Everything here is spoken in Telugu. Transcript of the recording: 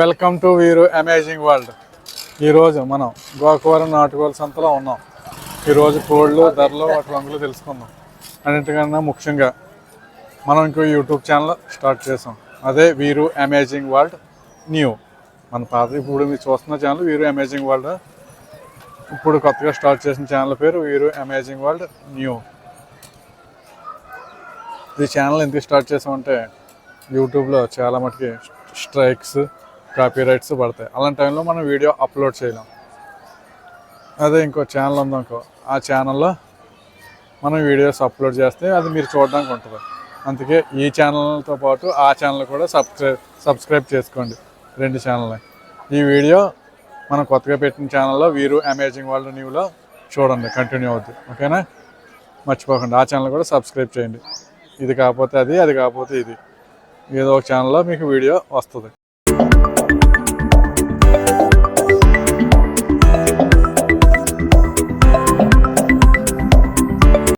Welcome to Veeru amazing world. ఈరోజు మనం గోకవరం నాటుకోళ్ళ సంతలో ఉన్నాం. ఈరోజు కోళ్ళు ధరలు వాటి రంగులు తెలుసుకుందాం. అన్నింటికన్నా ముఖ్యంగా మనం ఇంకో యూట్యూబ్ ఛానల్ స్టార్ట్ చేసాం. అదే వీరు అమేజింగ్ వరల్డ్ న్యూ. మన పాత ఇప్పుడు మీరు చూస్తున్న ఛానల్ వీరు అమేజింగ్ వరల్డ్. ఇప్పుడు కొత్తగా స్టార్ట్ చేసిన ఛానల్ పేరు వీరు అమేజింగ్ వరల్డ్ న్యూ. ఈ ఛానల్ ఎందుకు స్టార్ట్ చేసామంటే యూట్యూబ్లో చాలా మటుకి స్ట్రైక్స్ కాపీ రైట్స్ పడతాయి. అలాంటి టైంలో మనం వీడియో అప్లోడ్ చేయలేం. అదే ఇంకో ఛానల్ ఉందనుకో ఆ ఛానల్లో మనం వీడియోస్ అప్లోడ్ చేస్తే అది మీరు చూడడానికి ఉంటుంది. అందుకే ఈ ఛానల్తో పాటు ఆ ఛానల్ కూడా సబ్స్క్రైబ్ సబ్స్క్రైబ్ చేసుకోండి. రెండు ఛానల్ని ఈ వీడియో మనం కొత్తగా పెట్టిన ఛానల్లో వీరు అమేజింగ్ వరల్డ్ న్యూలో చూడండి. కంటిన్యూ అవుద్ది. ఓకేనా మర్చిపోకండి. ఆ ఛానల్ కూడా సబ్స్క్రైబ్ చేయండి. ఇది కాకపోతే అది అది కాకపోతే ఇది. ఏదో ఒక ఛానల్లో మీకు వీడియో వస్తుంది.